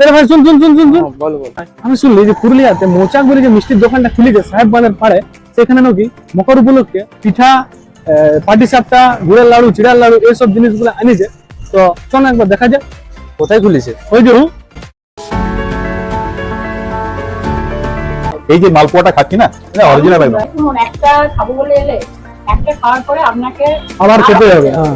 আরে ভাই শুন শুন শুন শুন শুন। বল বল। আমি শুনলি যে পুরুলিয়াতে মৌচাকগুলি যে মিষ্টির দোকানটা খুলেছে সাহেব বাঁধের পাড়ে সেখানে নাকি মকর উপলক্ষে পিঠা পাটি সাপটা গুড়ের লাড়ু চিড়ার লাড়ু এইসব জিনিসগুলো আনিছে। তো চল না একবার দেখা যাক। কোথায় খুলেছে? ওই যে এই যে মালপোয়াটা খাচ্ছি না? অরিজিনাল একটা খাব বলে এলে একটা খাওয়ার পরে আপনাকে আবার খেতে হবে। হ্যাঁ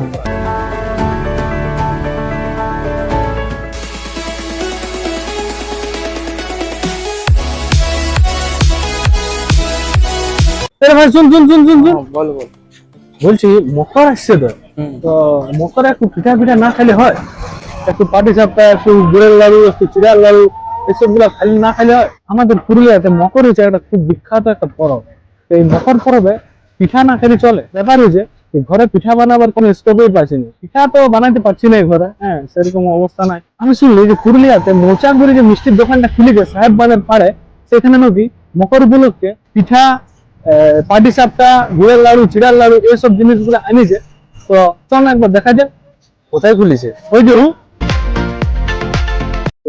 ভাই শুন শুন শুন শুন শুন। বল বল। বলছি মকর আসছে তো? তো মকরে একটু পিঠা পিঠা না খেলে হয়? একটু পাটি সাপটা একটু গুড়ের লাড়ু একটু চিড়ার লাড়ু এসবগুলা খালি না খেলে হয়? আমাদের পুরুলিয়াতে মকর হচ্ছে একটা খুব বিখ্যাত একটা পরব। তো এই মকর পরবে পিঠা না খেলে চলে। ব্যাপার হয়েছে ঘরে পিঠা বানাবার কোনো স্কোপই পাচ্ছি না। পিঠা তো বানাতে পারছি না ঘরে হ্যাঁ সেরকম অবস্থা নাই। আমি শুনলি যে পুরুলিয়াতে মোচাগুড়ি যে মিষ্টির দোকানটা খুলেছে সাহেব বাজার পাড়ে সেখানে নাকি মকর উপলক্ষে পিঠা পাটি সাপটা, গুড়ের লাড়ু, চিড়ার লাড়ু, এইসব জিনিসগুলো আনিছে। তো চল একবার দেখা যাক কোথায় খুলেছে। ওই যে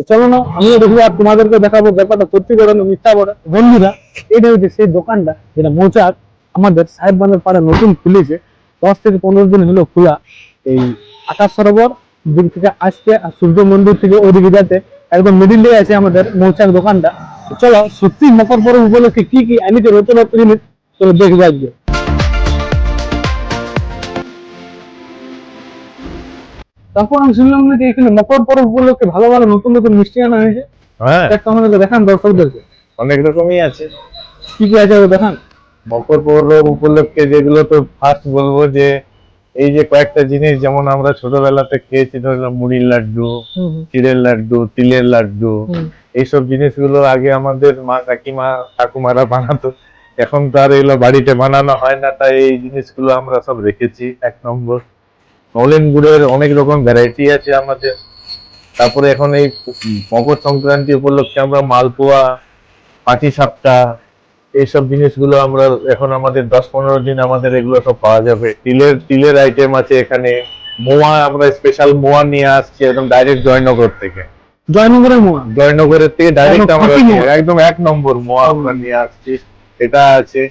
চলো না আমিও দেখব আর তোমাদেরকে দেখাবো ব্যাপারটা, সত্যি করে মিথ্যা বলে। বন্ধুরা, এটা হচ্ছে সেই দোকানটা যেটা মৌচাক আমাদের সাহেব বাজার পাড়ে নতুন খুলেছে। দশ থেকে পনেরো দিন হলো খোলা। এই আকাশ সরোবর দিক থেকে আসতে আর সূর্য মন্দির থেকে ওইদিকে যেতে একদম মিডিলে আছে আমাদের মৌচাক দোকানটা। চলো সত্যি মকর পরব উপলক্ষে কি কি আনিতে নতুন নতুন জিনিস চলো দেখবে আজকে তারপর আমি শুনলাম যে এখানে মকর পরব উপলক্ষে ভালো ভালো নতুন নতুন মিষ্টি আনা হয়েছে। হ্যাঁ। আমাদেরকে দেখান দর্শকদেরকে। অনেক রকমই আছে। কি কি আছে দেখান? মকর পরব উপলক্ষে যেগুলো তো ফার্স্ট বলব যে এই যে কয়েকটা জিনিস যেমন আমরা ছোটবেলাতে খেয়েছি ধরলাম মুড়ির লাড্ডু চিড়ের লাড্ডু তিলের লাড্ডু এইসব জিনিসগুলো আগে আমাদের মা কাকিমা ঠাকুমারা বানাতো। এখন তো আর এগুলো বাড়িতে বানানো হয় না তাই এই জিনিসগুলো আমরা সব রেখেছি এক নম্বর। নলেন গুড়ের অনেক রকম ভ্যারাইটি আছে আমাদের। তারপরে এখন এই মকর সংক্রান্তি উপলক্ষে আমরা মালপোয়া পাটি সাপটা এইসব জিনিসগুলো আমরা এখন আমাদের দশ পনেরো দিন আমাদের এগুলো সব পাওয়া যাবে। তিলের তিলের আইটেম আছে এখানে। মোয়া আমরা স্পেশাল মোয়া নিয়ে আসছি একদম ডাইরেক্ট জয়নগর থেকে। জয়নগরের মোয়া? জয়নগরের থেকে ডাইরেক্ট আমরা। একদম এক নম্বর মোয়া আমরা নিয়ে আসছি। এটা আছে।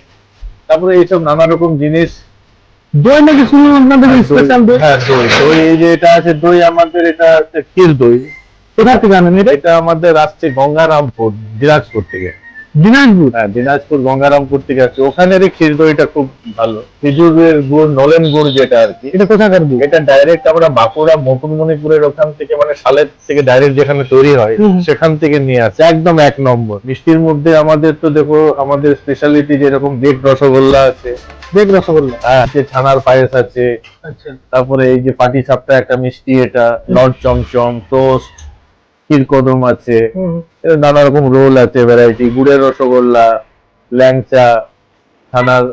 তারপরে এইসব নানা রকম জিনিস। দই নাকি শুনলাম আপনাদের দই- স্পেশাল দই? হ্যাঁ দই। দই এই যে এটা আছে দই আমাদের এটা ক্ষীর দই। কোথা থেকে আনেন এটা? এটা আমাদের আসছে গঙ্গারামপুর দিনাজপুর থেকে। দিনাজপুর? হ্যাঁ দিনাজপুর গঙ্গারামপুর থেকে আসছে। ওখানের এই ক্ষীর দইটা খুব ভালো। খেজুরের গুড় নলেন গুড় যেটা আর কি। এটা কোথাকার দই এটা ডাইরেক্ট আমরা বাঁকুড়া মুকুটমণিপুরের ওখান থেকে মানে সালের থেকে ডাইরেক্ট যেখানে তৈরি হয় সেখান থেকে নিয়ে আসে। একদম এক নম্বর। মিষ্টির মধ্যে আমাদের তো দেখো আমাদের স্পেশালিটি যেরকম বেগ রসগোল্লা আছে। দেখ রসগোল্লা? হ্যাঁ আছে ছানার পায়েস আছে। আচ্ছা। তারপরে এই যে পাটি সাপটা একটা মিষ্টি এটা লড চমচম টোস্ট ক্ষীরকদম আছে। এর নানা রকম রোল আছে ভ্যারাইটি গুড়ের রসগোল্লা ল্যাংচা ছানার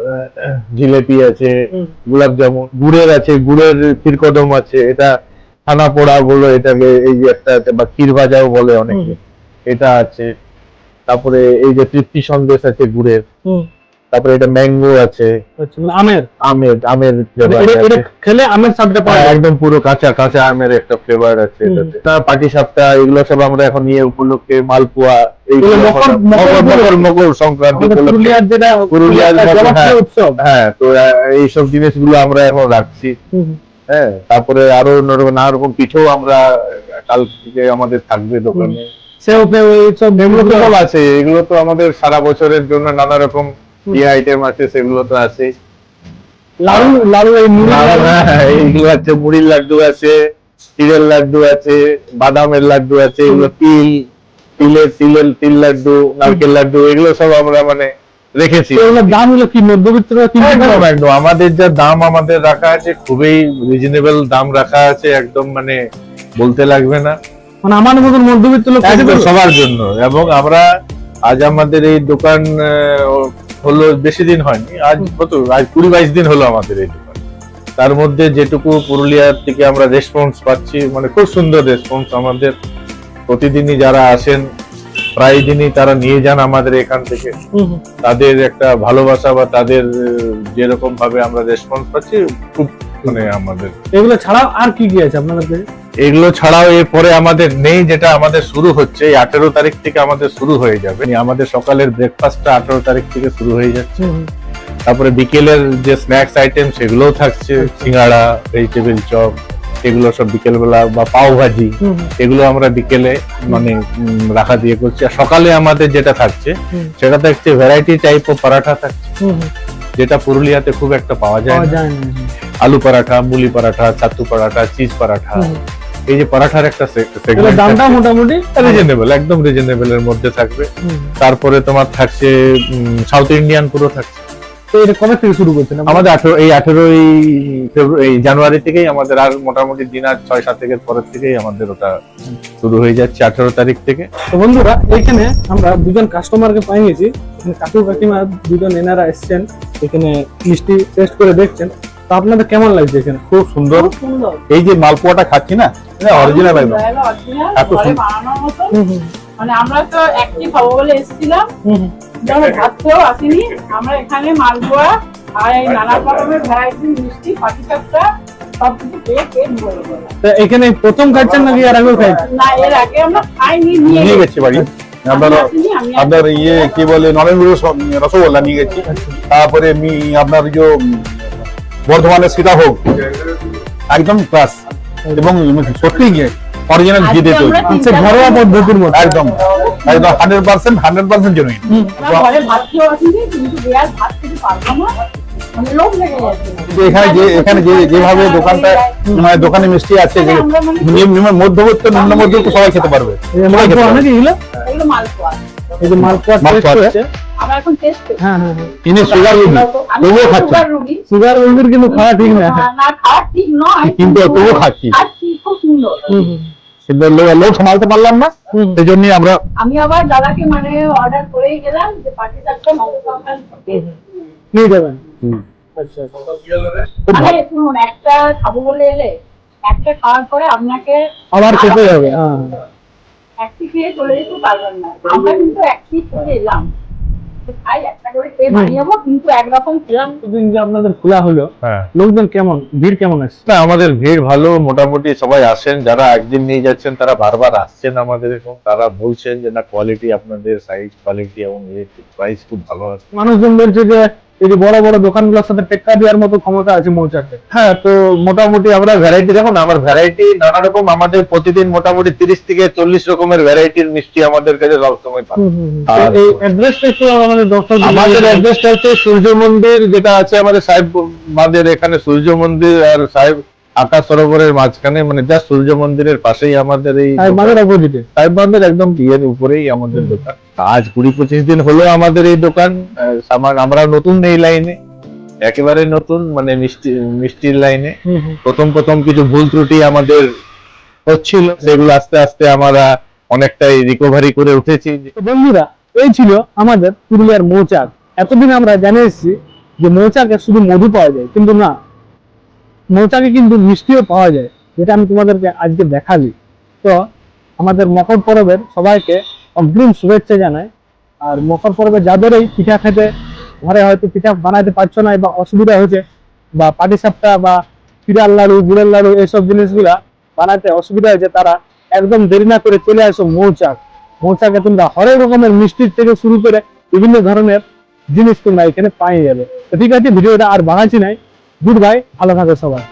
জিলেপি আছে। গোলাপ জামুন গুড়ের আছে গুড়ের ক্ষীরকদম আছে এটা ছানা পোড়া বলো এটাকে এই যে একটা আছে বা ক্ষীর ভাজাও বলে অনেকে এটা আছে তারপরে এই যে তৃপ্তি সন্দেশ আছে গুড়ের। তারপরে এটা ম্যাঙ্গো আছে। আচ্ছা, মানে আমের? আমের আমের এটা- এটা খেলে আমের স্বাদটা পাওয়া হ্যাঁ, যায় একদম পুরো কাঁচা কাঁচা আমের একটা ফ্লেভার আছে তার পাটি সাপটা এগুলো সব আমরা এখন নিয়ে উপলক্ষে মালপোয়া এইগুলো মকর- মকর মকর মকর উপলক্ষে। মকর সংক্রান্তি পুরুলিয়ার যেটা পুরুলিয়ার একটা মতো, জনপ্রিয়। উৎসব। হ্যাঁ তো এইসব জিনিসগুলো আমরা এখন রাখছি। হ্যাঁ তারপরে আরও অন্যরকম নানা রকম পিঠেও আমরা কাল থেকে আমাদের থাকবে দোকানে। সেও এগুলো তো সব আছে এগুলো তো আমাদের সারা বছরের জন্য নানা রকম যে আইটেম আছে সেগুলো তো আছে। লাড়ু লাড়ু এই। হ্যাঁ, এইগুলো আছে মুড়ির লাড্ডু আছে তিলের লাড্ডু আছে বাদামের লাড্ডু আছে এগুলো তিল তিলের তিলের তিল লাড্ডু নারকেল লাড্ডু এগুলো সব আমরা মানে রেখেছি। দাম হলো কি মধ্যবিত্তরা কিনতে একদম পারবে? একদম। আমাদের যা দাম আমাদের রাখা আছে খুবই রিজনেবল দাম রাখা আছে একদম মানে বলতে লাগবে না। মানে আমার মতন মধ্যবিত্ত লোক? সবার জন্য। এবং আমরা আজ আমাদের এই দোকান হলো বেশি দিন হয়নি আজ কত আজ কুড়ি বাইশ দিন হলো আমাদের এই দোকান। তার মধ্যে যেটুকু পুরুলিয়ার থেকে আমরা রেসপন্স পাচ্ছি মানে খুব সুন্দর রেসপন্স আমাদের। প্রতিদিনই যারা আসেন প্রায় দিনই তারা নিয়ে যান আমাদের এখান থেকে। তাদের একটা ভালোবাসা বা তাদের যেরকম ভাবে আমরা রেসপন্স পাচ্ছি খুব মানে আমাদের। এগুলো ছাড়াও আর কি কি আছে আপনাদের? এগুলো ছাড়াও এরপরে আমাদের নেই যেটা আমাদের শুরু হচ্ছে। এই আঠেরো তারিখ থেকে আমাদের শুরু হয়ে যাবে। আমাদের সকালের ব্রেকফাস্টটা আঠেরো তারিখ থেকে শুরু হয়ে যাচ্ছে। তারপরে বিকেলের যে স্ন্যাক্স আইটেম সেগুলোও থাকছে। সিঙ্গাড়া ভেজিটেবল চপ এগুলো সব বিকেলবেলা বা পাও ভাজি এগুলো আমরা বিকেলে মানে রাখা দিয়ে করছি। আর সকালে আমাদের যেটা থাকছে। সেটা থাকছে ভ্যারাইটি টাইপ অফ পরাঠা থাকছে। যেটা পুরুলিয়াতে খুব একটা পাওয়া যায় আলু পরাঠা মুলি পরাঠা ছাতু পরাঠা চিজ পরাঠা। এই যে পরাঠার একটা দামটা মোটামুটি রিজনেবল একদম রিজনেবল এর মধ্যে থাকবে। তারপরে তোমার থাকছে সাউথ ইন্ডিয়ান পুরো থাকছে। তো এটা কবে থেকে শুরু করছেন? আমাদের আঠেরো এই আঠেরোই ফেব্রুয়ারি জানুয়ারি থেকেই আমাদের আর মোটামুটি দিন আর ছয় সাত থেকে পরের থেকেই আমাদের ওটা শুরু হয়ে যাচ্ছে আঠেরো তারিখ থেকে। তো বন্ধুরা এখানে আমরা দুজন কাস্টমারকে পাই গেছি কাকু কাকিমা দুজন এনারা এসছেন। এখানে মিষ্টি টেস্ট করে দেখছেন। তো আপনাদের কেমন লাগছে এখানে? খুব সুন্দর। এই যে মালপোয়াটা খাচ্ছি না অরিজিনাল একদম। এত সুন্দর। মানে আমরা তো একটি খাব বলে এসেছিলাম। আমরা আসিনি। আমরা এখানে মালপোয়া আর এই নানা রকমের ভ্যারাইটি মিষ্টি পাটিসাপটা সব কিছু পেয়ে পেট ভরে গেল। তো এখানে প্রথম খাচ্ছেন নাকি আর আগেও না এর আগে আমরা খাইনি নিয়ে গেছি। বাড়ি। আপনার আপনার ইয়ে কি বলে নরেন্দ্র রসগোল্লা নিয়ে গেছি। তারপরে আমি আপনার যে বর্ধমানের সীতাভোগ একদম ক্লাস এবং সত্যি অরিজিনাল ঘি দিয়ে তৈরি ঘরোয়া পদ্ধতির মতো একদম। একদম hundred percent hundred percent genuine খেতে পারব এখানে যে এখানে যে যেভাবে দোকানটা মানে দোকানে মিষ্টি আছে যে নিম্ন- মধ্যবর্তী সবাই খেতে পারবে। এই যে মালপোয়া নাকি এগুলো? এগুলো এই যে মালপোয়া টেস্ট মালপোয়া হচ্ছে আমরা এখন টেস্ট করছি। হ্যাঁ হ্যাঁ হ্যাঁ। ইনি সুগার রোগী? তবুও খাচ্ছে? সুগার রোগীর কিন্তু খাওয়া ঠিক না না, না খাওয়া ঠিক নয় কিন্তু তবুও খাচ্ছি। খাচ্ছি খুব সুন্দর। হুম, হুম, কিন্তু লোক- লোক সামালতে পারলাম না সেই জন্যই আমরা আমি আবার দাদাকে মানে অর্ডার করেই গেলাম যে পার্টি চারটা নিয়ে যাবেন? আচ্ছা আচ্ছা। শুনুন একটা খাব বলে এলে একটা খাওয়ার পরে আপনাকে আবার খেতে হবে হ্যাঁ। একটি খেয়ে চলে যেতে পারবেন না। আমরা কিন্তু একটি খেয়ে এলাম। খাই একটা করে খেয়ে বাড়ি কিন্তু একরকম খেলাম। দুদিন যে আপনাদের খোলা হলো হ্যাঁ। লোকজন কেমন ভিড় কেমন আছে? না আমাদের ভিড় ভালো মোটামুটি সবাই আসেন যারা একদিন নিয়ে যাচ্ছেন তারা বারবার আসছেন আমাদের এবং তারা বলছেন যে না কোয়ালিটি আপনাদের সাইজ কোয়ালিটি এবং প্রাইস খুব ভালো আছে। মানুষজন বলছে যে এই যে বড় বড় দোকানগুলোর সাথে টেক্কা দেওয়ার মতো ক্ষমতা আছে মৌচাকে। হ্যাঁ তো মোটামুটি আমরা ভ্যারাইটি দেখুন আমার ভ্যারাইটি নানা রকম আমাদের প্রতিদিন মোটামুটি তিরিশ থেকে চল্লিশ রকমের ভ্যারাইটির মিষ্টি আমাদের কাছে সবসময় পান আর- এই অ্যাড্রেসটা একটু আমাদের দর্শক আমাদের অ্যাড্রেসটা হচ্ছে সূর্য মন্দির যেটা আছে আমাদের সাহেব বাঁধের এখানে সূর্য মন্দির আর সাহেব আকাশ সরোবরের মাঝখানে মানে জাস্ট সূর্য মন্দিরের পাশেই আমাদের এই অপোজিটে সাহেব বাঁধের একদম বিয়ের উপরেই আমাদের দোকান। আজ কুড়ি পঁচিশ দিন হলো আমাদের এই দোকান। সামান আমরা নতুন এই লাইনে। একেবারে নতুন মানে মিষ্টি মিষ্টির লাইনে। প্রথম প্রথম কিছু ভুল ত্রুটি আমাদের হচ্ছিল। সেগুলো আস্তে আস্তে আমরা অনেকটাই রিকভারি করে উঠেছি। বন্ধুরা এই ছিল আমাদের পুরুলিয়ার মৌচাক। এতদিন আমরা জানিয়ে এসেছি যে মৌচাকে শুধু মধু পাওয়া যায় কিন্তু না মৌচাকে কিন্তু মিষ্টিও পাওয়া যায়, যেটা আমি তোমাদেরকে আজকে দেখালি। তো আমাদের মকর পরবের সবাইকে অগ্রিম শুভেচ্ছা জানাই। আর মকর পরবে যাদের এই পিঠা খেতে, ঘরে হয়তো পিঠা বানাতে পারছ না বা অসুবিধা হয়েছে, বা পাটিসাপটা বা পিড়ার লাড়ু, গুড়ের লাড়ু এইসব জিনিসগুলা বানাতে অসুবিধা হয়েছে, তারা একদম দেরি না করে চলে আসো মৌচাক। মৌচাকে তোমরা হরেক রকমের মিষ্টির থেকে শুরু করে বিভিন্ন ধরনের জিনিস তোমরা এখানে পাই যাবে। তো ঠিক আছে, ভিডিওটা আর বাড়াচ্ছি নাই। গুড বাই ভালো থাকো সবাই।